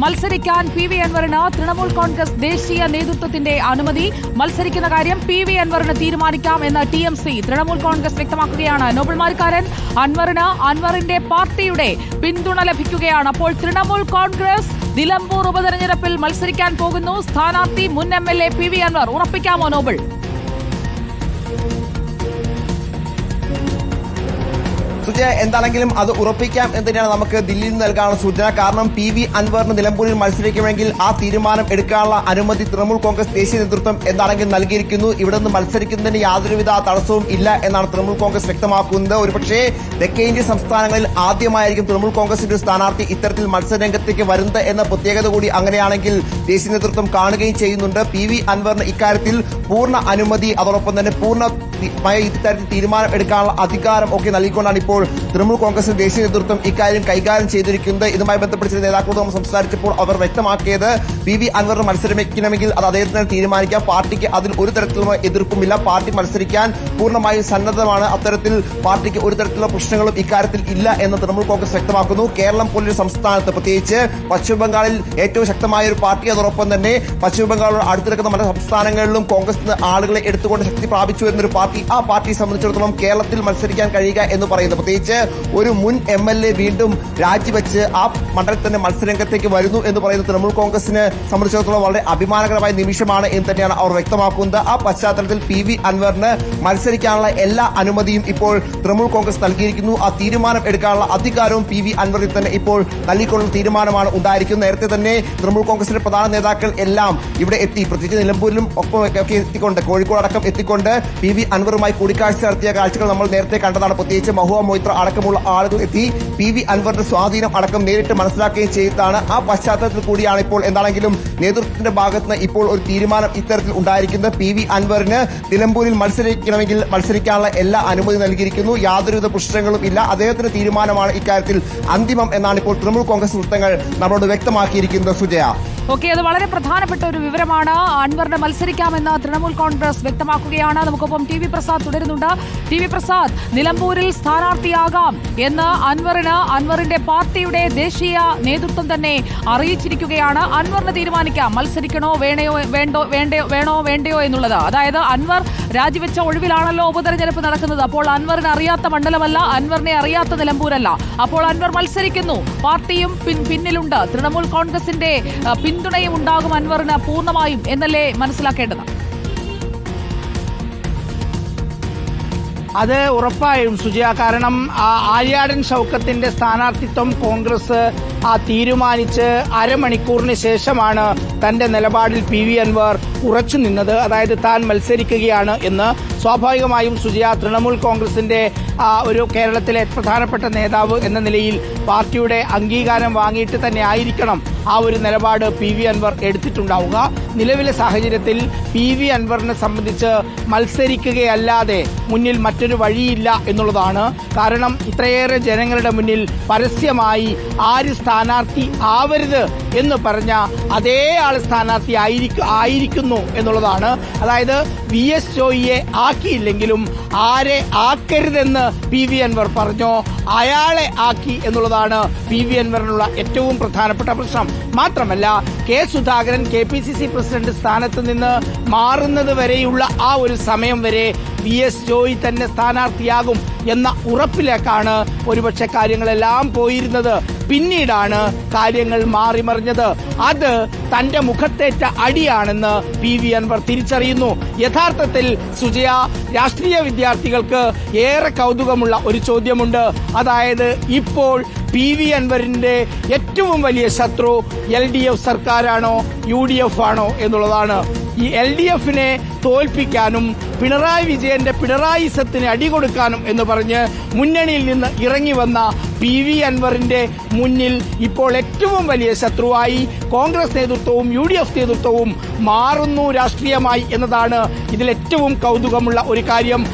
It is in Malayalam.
മത്സരിക്കാൻ പി വി അൻവറിന് തൃണമൂൽ കോൺഗ്രസ് ദേശീയ നേതൃത്വത്തിന്റെ അനുമതി. മത്സരിക്കുന്ന കാര്യം പി വി അൻവറിന് തീരുമാനിക്കാം എന്ന് T M C Trinamool Congress വ്യക്തമാക്കുകയാണ്. നോബിൾമാർക്കാരൻ അൻവറിന് അൻവറിന്റെ പാർട്ടിയുടെ പിന്തുണ ലഭിക്കുകയാണ്. അപ്പോൾ തൃണമൂൽ കോൺഗ്രസ് നിലമ്പൂർ ഉപതെരഞ്ഞെടുപ്പിൽ മത്സരിക്കാൻ പോകുന്നു. സ്ഥാനാർത്ഥി മുൻ M L A P V Anvar. ഉറപ്പിക്കാമോ Noble? Sujaya എന്താണെങ്കിലും അത് ഉറപ്പിക്കാം എന്ന് തന്നെയാണ് നമുക്ക് ദില്ലിയിൽ നിന്ന് നൽകാനുള്ള സൂചന. കാരണം പി വി അൻവറിന് നിലമ്പൂരിൽ മത്സരിക്കുമെങ്കിൽ ആ തീരുമാനം എടുക്കാനുള്ള അനുമതി തൃണമൂൽ കോൺഗ്രസ് ദേശീയ നേതൃത്വം എന്താണെങ്കിലും നൽകിയിരിക്കുന്നു. ഇവിടെ നിന്ന് മത്സരിക്കുന്നതിന് യാതൊരുവിധ തടസ്സവും ഇല്ല എന്നാണ് തൃണമൂൽ കോൺഗ്രസ് വ്യക്തമാക്കുന്നത്. ഒരുപക്ഷേ തെക്കേന്ത്യ സംസ്ഥാനങ്ങളിൽ ആദ്യമായിരിക്കും തൃണമൂൽ കോൺഗ്രസിന്റെ ഒരു സ്ഥാനാർത്ഥി ഇത്തരത്തിൽ മത്സരരംഗത്തേക്ക് വരുന്നത് എന്ന പ്രത്യേകത കൂടി അങ്ങനെയാണെങ്കിൽ ദേശീയ നേതൃത്വം കാണുകയും ചെയ്യുന്നുണ്ട്. പി വി അൻവറിന് ഇക്കാര്യത്തിൽ പൂർണ അനുമതി അതോടൊപ്പം തന്നെ പൂർണ ഇത്തരത്തിൽ തീരുമാനം എടുക്കാനുള്ള അധികാരം ഒക്കെ നൽകിക്കൊണ്ടാണ് ഇപ്പോൾ തൃണമൂൽ കോൺഗ്രസ് ദേശീയ നേതൃത്വം ഇക്കാര്യം കൈകാര്യം ചെയ്തിരിക്കുന്നത്. ഇതുമായി ബന്ധപ്പെട്ട് നേതാക്കളോട് നമ്മൾ സംസാരിച്ചപ്പോൾ അവർ വ്യക്തമാക്കിയത് പി വി. അൻവറിന് മത്സരമെക്കണമെങ്കിൽ അത് അദ്ദേഹത്തിന് തീരുമാനിക്കാം. പാർട്ടിക്ക് അതിൽ ഒരു തരത്തിലുള്ള എതിർപ്പുമില്ല. പാർട്ടി മത്സരിക്കാൻ പൂർണമായും സന്നദ്ധമാണ്. അത്തരത്തിൽ പാർട്ടിക്ക് ഒരു തരത്തിലുള്ള പ്രശ്നങ്ങളും ഇക്കാര്യത്തിൽ ഇല്ല എന്ന് തൃണമൂൽ കോൺഗ്രസ് വ്യക്തമാക്കുന്നു. കേരളം പോലൊരു സംസ്ഥാനത്ത് പ്രത്യേകിച്ച് പശ്ചിമബംഗാളിൽ ഏറ്റവും ശക്തമായ ഒരു പാർട്ടി അതോടൊപ്പം തന്നെ പശ്ചിമ ബംഗാളിൽ അടുത്തിരിക്കുന്ന മറ്റ് സംസ്ഥാനങ്ങളിലും കോൺഗ്രസ് ആളുകളെ എടുത്തുകൊണ്ട് ശക്തി പ്രാപിച്ചു എന്നൊരു ഒരു പാർട്ടി ആ പാർട്ടിയെ സംബന്ധിച്ചിടത്തോളം കേരളത്തിൽ മത്സരിക്കാൻ കഴിയുക എന്ന് പറയുന്നത് പ്രത്യേകിച്ച് ഒരു മുൻ എം എൽ എ വീണ്ടും രാജിവെച്ച് ആ മണ്ഡലത്തിൽ തന്നെ മത്സരരംഗത്തേക്ക് വരുന്നു എന്ന് പറയുന്ന തൃണമൂൽ കോൺഗ്രസിനെ സംബന്ധിച്ചിടത്തോളം വളരെ അഭിമാനകരമായ നിമിഷമാണ് എന്ന് തന്നെയാണ് അവർ വ്യക്തമാക്കുന്നത്. ആ പശ്ചാത്തലത്തിൽ പി വി അൻവറിന് മത്സരിക്കാനുള്ള എല്ലാ അനുമതിയും ഇപ്പോൾ തൃണമൂൽ കോൺഗ്രസ് നൽകിയിരിക്കുന്നു. ആ തീരുമാനം എടുക്കാനുള്ള അധികാരവും പി വി അൻവറിൽ തന്നെ ഇപ്പോൾ നൽകിക്കൊള്ളുന്ന തീരുമാനമാണ് ഉണ്ടായിരിക്കുന്നത്. നേരത്തെ തന്നെ തൃണമൂൽ കോൺഗ്രസിന്റെ പ്രധാന നേതാക്കൾ എല്ലാം ഇവിടെ എത്തി. പ്രത്യേകിച്ച് നിലമ്പൂരിലും ഒപ്പം ഒക്കെ എത്തിക്കൊണ്ട് കോഴിക്കോട് അടക്കം എത്തിക്കൊണ്ട് പി വി അൻവറുമായി കൂടിക്കാഴ്ച നടത്തിയ കാഴ്ചകൾ നമ്മൾ നേരത്തെ കണ്ടതാണ്. പ്രത്യേകിച്ച് മഹുവ മൊയ്ത്ര അടക്കമുള്ള ആളുകൾ എത്തി പി വി അൻവറിന്റെ സ്വാധീനം അടക്കം നേരിട്ട് മനസ്സിലാക്കുകയും ചെയ്താണ് ആ പശ്ചാത്തലത്തിൽ കൂടിയാണ് ഇപ്പോൾ എന്താണെങ്കിലും നേതൃത്വത്തിന്റെ ഭാഗത്ത് നിന്ന് ഇപ്പോൾ ഒരു തീരുമാനം ഇത്തരത്തിൽ ഉണ്ടായിരിക്കുന്നത്. പി വി അൻവറിന് നിലമ്പൂരിൽ മത്സരിക്കണമെങ്കിൽ മത്സരിക്കാനുള്ള എല്ലാ അനുമതി നൽകിയിരിക്കുന്നു. യാതൊരുവിധ പ്രശ്നങ്ങളും ഇല്ല. അദ്ദേഹത്തിന്റെ തീരുമാനമാണ് ഇക്കാര്യത്തിൽ അന്തിമം എന്നാണ് ഇപ്പോൾ തൃണമൂൽ കോൺഗ്രസ് വൃത്തങ്ങൾ നമ്മളോട് വ്യക്തമാക്കിയിരിക്കുന്നത്. സുജയ. ഓക്കെ അത് വളരെ പ്രധാനപ്പെട്ട ഒരു വിവരമാണ്. അൻവറിന് മത്സരിക്കാമെന്ന് തൃണമൂൽ കോൺഗ്രസ് വ്യക്തമാക്കുകയാണ്. നമുക്കൊപ്പം ടി വി പ്രസാദ് തുടരുന്നുണ്ട്. ടി വി പ്രസാദ് നിലമ്പൂരിൽ സ്ഥാനാർത്ഥിയാകാം എന്ന് അൻവറിന് അൻവറിന്റെ പാർട്ടിയുടെ ദേശീയ നേതൃത്വം തന്നെ അറിയിച്ചിരിക്കുകയാണ്. അൻവറിന് തീരുമാനിക്കാം. മത്സരിക്കണോ വേണയോ വേണ്ടോ വേണ്ടയോ വേണോ വേണ്ടയോ എന്നുള്ളത്. അതായത് അൻവർ രാജിവെച്ച ഒഴിവിലാണല്ലോ ഉപതെരഞ്ഞെടുപ്പ് നടക്കുന്നത്. അപ്പോൾ അൻവറിന് അറിയാത്ത മണ്ഡലമല്ല അൻവറിനെ അറിയാത്ത നിലമ്പൂരല്ല. അപ്പോൾ അൻവർ മത്സരിക്കുന്നു. പാർട്ടിയും പിൻ- പിന്നിലുണ്ട്. തൃണമൂൽ കോൺഗ്രസിന്റെ ആ, പിന്തുണയും ഉണ്ടാകും അൻവറിന് പൂർണമായും എന്നല്ലേ മനസ്സിലാക്കേണ്ടത്? അത് ഉറപ്പായും സുജയ. കാരണം ആര്യാടൻ ഷൗക്കത്തിന്റെ സ്ഥാനാർത്ഥിത്വം കോൺഗ്രസ് ആ തീരുമാനിച്ച് അരമണിക്കൂറിന് ശേഷമാണ് തന്റെ നിലപാടിൽ പി വി അൻവർ ഉറച്ചു നിന്നത്. അതായത് താൻ മത്സരിക്കുകയാണ് എന്ന് സ്വാഭാവികമായും സുജയ തൃണമൂൽ കോൺഗ്രസിന്റെ ഒരു കേരളത്തിലെ പ്രധാനപ്പെട്ട നേതാവ് എന്ന നിലയിൽ പാർട്ടിയുടെ അംഗീകാരം വാങ്ങിയിട്ട് തന്നെ ആയിരിക്കണം ആ ഒരു നിലപാട് പി വി അൻവർ എടുത്തിട്ടുണ്ടാവുക. നിലവിലെ സാഹചര്യത്തിൽ പി വി അൻവറിനെ സംബന്ധിച്ച് മത്സരിക്കുകയല്ലാതെ മുന്നിൽ മറ്റൊരു വഴിയില്ല എന്നുള്ളതാണ്. കാരണം ഇത്രയേറെ ജനങ്ങളുടെ മുന്നിൽ പരസ്യമായി ആര് സ്ഥാനാർത്ഥി ആവരുത് എന്ന് പറഞ്ഞ അതേ ആൾ സ്ഥാനാർത്ഥി ആയിരിക്കും ആയിരിക്കുന്നു എന്നുള്ളതാണ്. അതായത് വി എസ് ജോയിയെ ആക്കിയില്ലെങ്കിലും ആരെ ആക്കരുതെന്ന് പി വി അൻവർ പറഞ്ഞോ? അയാളെ ആക്കി എന്നുള്ളതാണ് പി വി അൻവറിനുള്ള ഏറ്റവും പ്രധാനപ്പെട്ട പ്രശ്നം. മാത്രമല്ല K Sudhakaran K P C C president സ്ഥാനത്ത് നിന്ന് മാറുന്നത് വരെയുള്ള ആ ഒരു സമയം വരെ വി എസ് ജോയി തന്നെ സ്ഥാനാർത്ഥിയാകും എന്ന ഉറപ്പിലേക്കാണ് ഒരുപക്ഷെ കാര്യങ്ങളെല്ലാം പോയിരുന്നത്. പിന്നീടാണ് കാര്യങ്ങൾ മാറിമറിഞ്ഞത്. അത് തന്റെ മുഖത്തേറ്റ അടിയാണെന്ന് പി വി അൻവർ തിരിച്ചറിയുന്നു. യഥാർത്ഥത്തിൽ സുജയ രാഷ്ട്രീയ വിദ്യാർത്ഥികൾക്ക് ഏറെ കൗതുകമുള്ള ഒരു ചോദ്യമുണ്ട്. അതായത് ഇപ്പോൾ പി വി അൻവറിന്റെ ഏറ്റവും വലിയ ശത്രു എൽ ഡി എഫ് സർക്കാരാണോ യു ഡി എഫ് ആണോ എന്നുള്ളതാണ്. ഈ എൽ ഡി എഫിനെ തോൽപ്പിക്കാനും പിണറായി വിജയന്റെ പിണറായിസത്തിന് അടികൊടുക്കാനും എന്ന് പറഞ്ഞ് മുന്നണിയിൽ നിന്ന് ഇറങ്ങി വന്ന പി വി അൻവറിന്റെ മുന്നിൽ ഇപ്പോൾ ഏറ്റവും വലിയ ശത്രുവായി കോൺഗ്രസ് നേതൃത്വവും യു ഡി എഫ് നേതൃത്വവും മാറുന്നു രാഷ്ട്രീയമായി എന്നതാണ് ഇതിൽ ഏറ്റവും കൗതുകമുള്ള ഒരു കാര്യം.